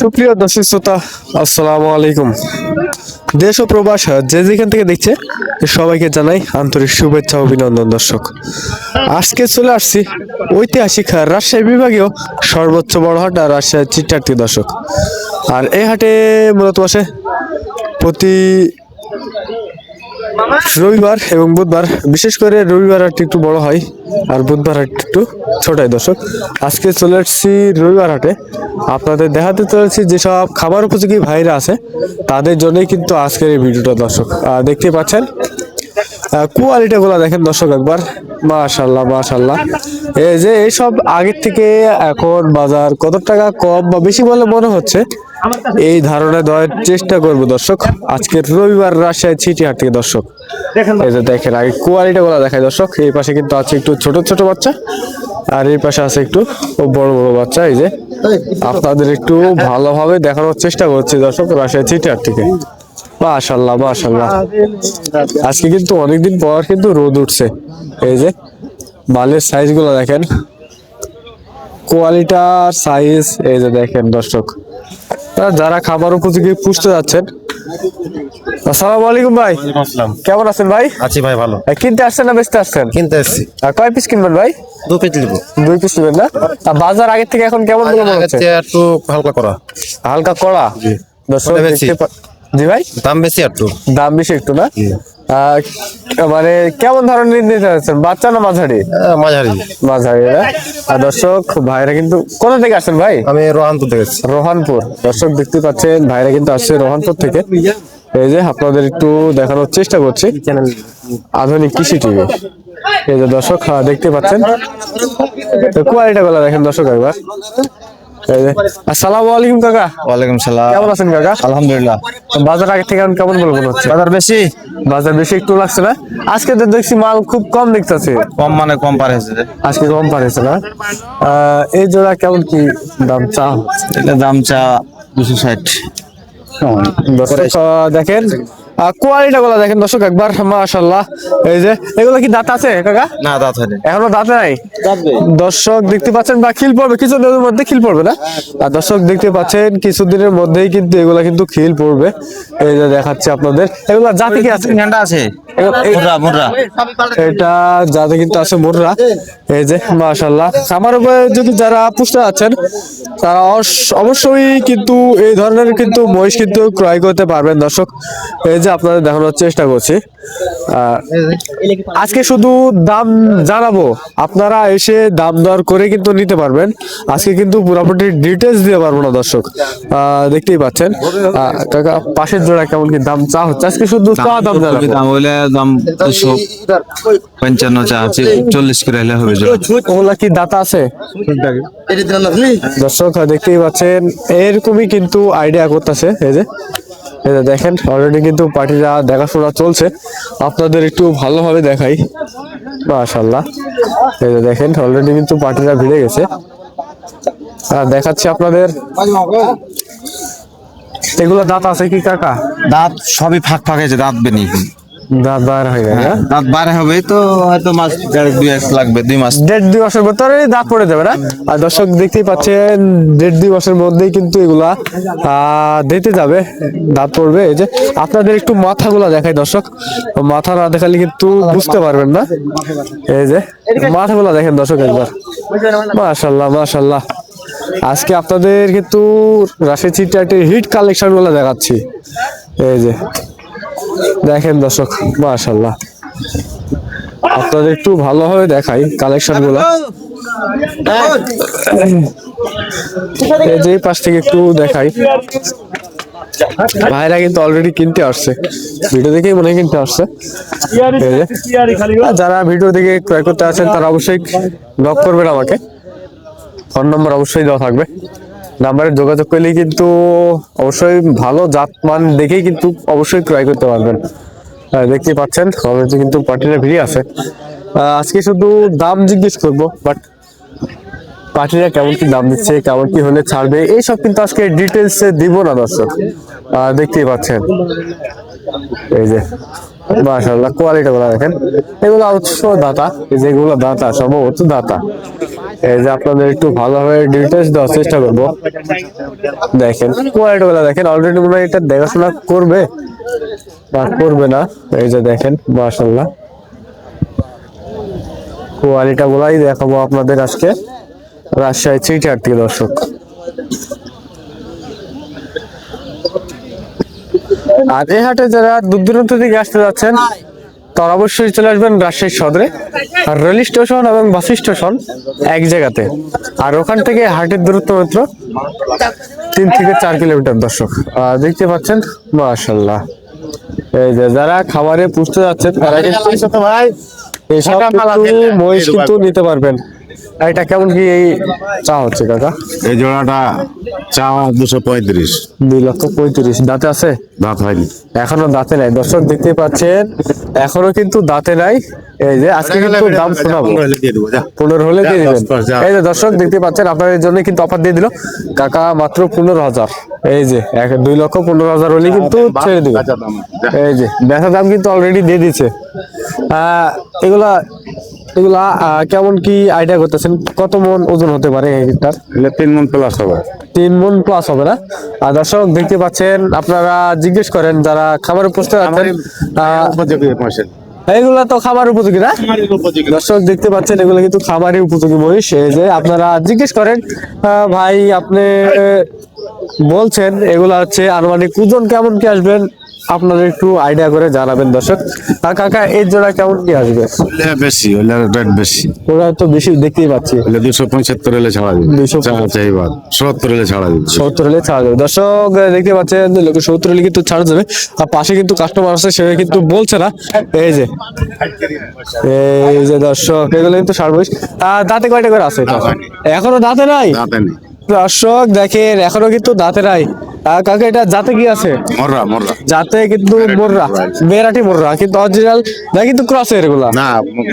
সুপ্রিয় দর্শক শ্রোতা, আসসালামু আলাইকুম। দেশ ও প্রবাস যে যেখান থেকে দেখছে, সবাইকে জানাই আন্তরিক শুভেচ্ছা, অভিনন্দন দর্শক। আজকে চলে আসছি ঐতিহাসিক রাজশাহী বিভাগীয় সর্বোচ্চ বড় হাট আর রাজশাহী চিট্টার্থী দর্শক। আর এই হাটে মূলত বসে প্রতি রবিবার এবং বুধবার, বিশেষ করে রবিবার হাটটি একটু বড় হয়, আর বুধবার হাট একটু ছোট হয় দর্শক আজকে চলে আসছি রবিবার হাটে। আপনাদের দেখাতে চলেছি যেসব খাবার উপযোগী ভাইরা আছে তাদের জন্যই কিন্তু আজকের এই ভিডিওটা দর্শক। দেখতে পাচ্ছেন কোয়ালিটি গুলা দেখেন দর্শক একবার। মাশাল্লাহ মাশাল্লাহ এই যে এইসব আগের থেকে এখন বাজার কত টাকা কম বা বেশি বলে মনে হচ্ছে এই ধারণা দেওয়ার চেষ্টা করব দর্শক। আজকের রবিবার রাজশাহী ছিটি হাট থেকে দর্শক। এই যে দেখেন আগে কোয়ালিটি গুলা দেখায় দর্শক। এই পাশে কিন্তু আছে একটু ছোট ছোট বাচ্চা। আর এই পাশে আছে একটু বড় বড় বাচ্চা, এই যে আপনাদের একটু ভালোভাবে দেখানোর চেষ্টা করছি দর্শক ছিটি হাট থেকে। মাশাল্লাহ মাশাল্লাহ। আজকে কিন্তু অনেকদিন পর কিন্তু রোদ উঠছে। এই যে মালের সাইজগুলো দেখেন। কোয়ালিটার সাইজ এই যে দেখেন দর্শক। যারা খাবার উপযোগী পুষতে যাচ্ছেন আসসালামু আলাইকুম ভাই। আসলাম কেমন আছেন ভাই? আছি ভাই ভালো। কিনতে আসছেন না বেচতে আসছেন? কিনতে আর কয় পিস কিনবেন ভাই? দু পেটি নেব। দুই পিস নেবেন না? আর বাজার থেকে এখন কেমন বলে মনে হচ্ছে? একটু হালকা করা। হালকা কড়া দর্শক ওটা বেশি। দেখতে পা- জি ভাই? দাম বেশি একটু। দাম বেশি একটু না? মানে কেমন ধরনের নিতে চাচ্ছেন বাচ্চা না মাঝারি? মাঝারি। মাঝারি আর দর্শক ভাইরা কিন্তু কোথা থেকে আসছেন ভাই? আমি রোহানপুর দেখেছি রোহানপুর। দর্শক দেখতে পাচ্ছেন ভাইরা কিন্তু আসছে রোহানপুর থেকে। এই যে আপনাদের একটু দেখানোর চেষ্টা করছি। আধুনিক কৃষি টিভি। এই যে দর্শক হ্যাঁ, দেখতে পাচ্ছেন। কোয়ালিটা গুলা দেখেন দর্শক একবার। আসসালামু আলাইকুম কাকা। ওয়ালাইকুম সালাম। কেমন আছেন কাকা? আলহামদুলিল্লাহ। বাজার আগে থেকে কেমন মনে হচ্ছে? বাজার বেশি? বাজার বেশি একটু লাগছে না? আজকে তো দেখছি মাল খুব কম দেখতেছে। কম মানে কম আজকে কম পারেছে না? এই জোড়া কেমন কি দাম চা? এটা দাম চা দুশো ষাট। দেখেন কোয়ালিটা গুলা দেখেন দর্শক একবার মাশাল্লাহ এই যে এগুলো কি দাঁত আছে কাকা? না দাঁত হয়নি এখনও দাঁত নাই? দর্শক দেখতে পাচ্ছেন বা খিল পড়বে কিছু দিনের মধ্যে খিল পড়বে না? আর দর্শক দেখতে পাচ্ছেন কিছুদিনের মধ্যেই কিন্তু এগুলা কিন্তু খিল পড়বে। এই যে দেখাচ্ছে আপনাদের। এগুলা জাতি কি আছে? ঘণ্টা আছে। এটা যাতে কিন্তু আছে মোররা। এই যে মাশাল্লাহ আমার উপরে যদি যারা পুষতে আছেন তারা অবশ্যই কিন্তু এই ধরনের কিন্তু মহিষ কিন্তু ক্রয় করতে পারবেন দর্শক। এই যে আপনাদের দেখানোর চেষ্টা করছি। আজকে শুধু দাম জানাব। আপনারা এসে দাম দর করে কিন্তু নিতে পারবেন। আজকে কিন্তু পুরোপুরি ডিটেলস দিতে পারব না দর্শক। দেখতেই পাচ্ছেন। কাকা পাশের জোড়া কেমন কি দাম চা হচ্ছে? আজকে শুধু চা দাম জানাব। দাম হইলে দাম পঞ্চান্ন চা আছে। চল্লিশ করে হলে হবে জোড়া। ওগুলা কি দাতা আছে? দর্শক দেখতেই পাচ্ছেন। এরকমই কিন্তু আইডিয়া করতেছে এই যে। যে দেখেন অলরেডি কিন্তু পার্টিরা দেখাশোনা চলছে। আপনাদের একটু ভালোভাবে দেখাই। মাশাল্লাহ এই যে দেখেন অলরেডি কিন্তু পার্টিরা ভিড়ে গেছে। আর দেখাচ্ছি আপনাদের। এগুলো দাঁত আছে কি, কাকা? দাঁত সবই ফাঁক ফাঁক হয়েছে, দাঁত বেনি। দাঁত বার হয়ে গেছে না? দাঁত বারে হবে তো হয়তো মাস দেড় দুই মাস লাগবে দুই মাস। দেড় দুই মাসের ভেতরে দাঁত পড়ে যাবে না? আর দর্শক দেখতেই পাচ্ছেন দেড় দুই মধ্যেই কিন্তু এগুলা দিতে যাবে দাঁত পড়বে। এই যে আপনাদের একটু মাথাগুলা দেখাই দর্শক মাথা না দেখালে কিন্তু বুঝতে পারবেন না। এই যে মাথাগুলা দেখেন দর্শক একবার। মাশাল্লাহ মাশাল্লাহ। আজকে আপনাদের কিন্তু রাশি চিটাটির হিট কালেকশনগুলো দেখাচ্ছি। এই যে দেখেন দর্শক মাশাল্লাহ আপনাদের একটু ভালোভাবে দেখাই কালেকশনগুলো। যে পাশ থেকে একটু দেখাই। ভাইরা কিন্তু অলরেডি কিনতে আসছে। ভিডিও দেখেই মনে কিনতে আসছে। যারা ভিডিও দেখে ক্রয় করতে আছেন তারা অবশ্যই নক করবেন আমাকে। ফোন নম্বর অবশ্যই দেওয়া থাকবে। নাম্বারে যোগাযোগ করলে কিন্তু অবশ্যই ভালো জাত মান দেখেই কিন্তু অবশ্যই ক্রয় করতে পারবেন। আহ, দেখতেই পাচ্ছেন অলরেডি কিন্তু পার্টিরা ভিড়ে আছে। আজকে শুধু দাম জিজ্ঞেস করব বাট পার্টিরা কেমন কি দাম দিচ্ছে কেমন কি হলে ছাড়বে এইসব কিন্তু আজকে ডিটেলস দিব না দর্শক। দেখতেই পাচ্ছেন। এই যে মাশাআল্লাহ কোয়ালিটি গুলো দেখেন। এগুলো অবশ্য দাতা যেগুলো দাতা সম্ভবত দাতা। এই যে আপনাদের একটু ভালোভাবে ডিটেলস দেওয়ার চেষ্টা করব। দেখেন কোয়ালিটি গুলো দেখেন অলরেডি মনে হয় এটা দেখাশোনা করবে বা করবে না। এই যে দেখেন মাশাল্লাহ কোয়ালিটা গুলাই দেখাবো আপনাদের আজকে। রাজশাহী চিটার থেকে, দর্শক। আর এই হাটে যারা দূর দূরান্ত থেকে আসতে যাচ্ছেন তারা অবশ্যই চলে আসবেন রাজশাহী সদরে। আর রেল স্টেশন এবং বাস স্টেশন এক জায়গাতে। আর ওখান থেকে হাটের দূরত্ব মাত্র তিন থেকে চার কিলোমিটার দর্শক। আর দেখতে পাচ্ছেন মাশাল্লাহ এই যে যারা খাবারে পুষতে যাচ্ছেন তারা কিন্তু এইসব কিন্তু মহিষ কিন্তু নিতে পারবেন। এটা কেমন কি এই চা হচ্ছে কাকা? এই জোড়াটা চা দুশো পঁয়ত্রিশ। দুই লক্ষ পঁয়ত্রিশ। দাঁতে আছে? দাঁত হয়নি। এখনও দাঁতে নাই। দর্শক দেখতে পাচ্ছেন এখনও কিন্তু দাঁতে নাই। এই যে আজকে কিন্তু দাম শোনাবো। পনেরো হলে দিয়ে দিবেন। এই যে দর্শক দেখতে পাচ্ছেন আপনাদের জন্য কিন্তু অফার দিয়ে দিল। কাকা মাত্র পনেরো হাজার। এই যে এক দুই লক্ষ পনেরো হাজার হলে কিন্তু ছেড়ে দিবে। এই যে বেচা দাম কিন্তু অলরেডি দিয়ে দিচ্ছে আহ, এগুলা এগুলা কেমন কি আইডিয়া করতেছেন? কত মন ওজন হতে পারে এইটার এলে তিন মন প্লাস হবে। তিন মন প্লাস হবে না? আর দর্শক দেখতে পাচ্ছেন আপনারা জিজ্ঞেস করেন যারা খাবার উপযোগী মহিষের। এইগুলা তো খাবার উপযোগী না? দর্শক দেখতে পাচ্ছেন এগুলো কিন্তু খাবারই উপযোগী মহিষ। যে আপনারা জিজ্ঞেস করেন আহ, ভাই আপনি বলছেন এগুলা হচ্ছে আনুমানিক ওজন কেমন কি আসবেন? আপনারা একটু আইডিয়া করে জানাবেন দর্শক। আর কাকা এর জোড়া কেমন কি আসবে? বেশি ওলে রেট বেশি। ওরা তো বেশি দেখতেই পাচ্ছি। ওলে দুশো পঁচাত্তর এলে ছাড়া দিবে। 275 চাইবার সত্তর এলে ছাড়া দিবে। সত্তর হলে ছাড়া যাবে দর্শক দেখতে পাচ্ছেন লোক সত্তর হলে কিন্তু ছাড়া যাবে। আর পাশে কিন্তু কাস্টমার আছে সে কিন্তু বলছে না। এই যে এই যে দর্শক এগুলো কিন্তু বয়স আহ, দাঁতে কয়টা করে আছে? এখনও দাঁতে নাই? দাঁতে নেই। দর্শক দেখেন এখনও কিন্তু দাঁতে নাই। কাকা এটা জাতে কি আছে? মররা মররা। জাতে কিন্তু মোররা বেরাটি মোররা কিন্তু অরিজিনাল না কিন্তু ক্রসের এগুলা? না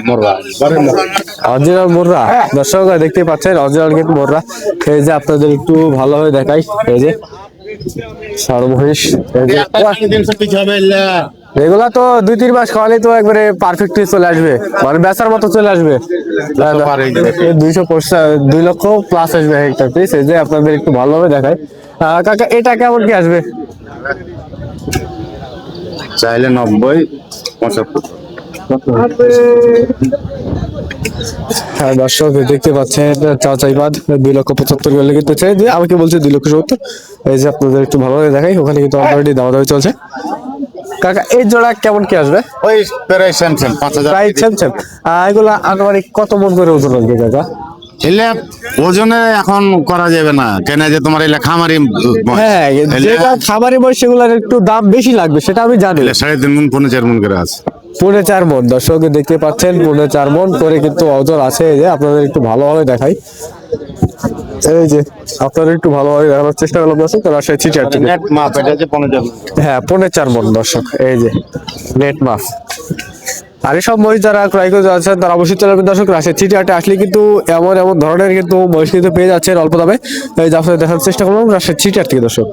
মররা। অরিজিনাল মোররা? দর্শক দেখতে পাচ্ছেন অরিজিনাল কিন্তু মোররা। এই যে আপনাদের একটু ভালোভাবে দেখাই এই যে যে এগুলা তো দুই তিন মাস খাওয়ালে তো একবারে পারফেক্ট চলে আসবে। মানে বেচার মতো চলে আসবে। দুইশো দুই লক্ষ প্লাস আসবে একটা পিস এই যে আপনাদের একটু ভালোভাবে দেখাই। আহ, কাকা এটা কেমন কি আসবে? চাইলে নব্বই পঁচাত্তর। হ্যাঁ দর্শক দেখতে পাচ্ছেন চা চাইবাদ দুই লক্ষ পঁচাত্তর গেলে কিন্তু চাই। দিয়ে আমাকে বলছে দুই লক্ষ সত্তর। এই যে আপনাদের একটু ভালোভাবে দেখাই ওখানে কিন্তু অলরেডি দাওয়া দাওয়া চলছে। কাকা এই জোড়া কেমন কি আসবে? ওই প্রায় সেম সেম পাঁচ হাজার প্রায় সেম সেম। এগুলা আনুমানিক কত মন করে ওজন আসবে কাকা? এলে ওজনে এখন করা যাবে না। কেন যে তোমার এলে খামারি। হ্যাঁ যেটা খাবারের বয়স সেগুলোর একটু দাম বেশি লাগবে সেটা আমি জানি। সাড়ে তিন মন পনেরো চার মন করে আছে। পৌনে চার মন দর্শক দেখতে পাচ্ছেন পৌনে চার মন করে কিন্তু ওজন আছে যে আপনাদের একটু ভালোভাবে দেখাই। এই যে আপনারা একটু ভালোভাবে দেখানোর চেষ্টা করলাম দর্শক তো রাজশাহী চিটার নেট মাপ এটা যে পনেরো চার মণ। হ্যাঁ পৌনে চার মন দর্শক এই যে নেট মাছ আর সব মহিষ যারা ক্রয় করে যাচ্ছেন, তারা অবশ্যই চলে দর্শক রাশিয়া চিটি আটে আসলে কিন্তু এমন এমন ধরনের কিন্তু মহিষ কিন্তু পেয়ে যাচ্ছেন অল্প দামে। যে দেখার চেষ্টা করলাম রাশিয়া হাট থেকে দর্শক।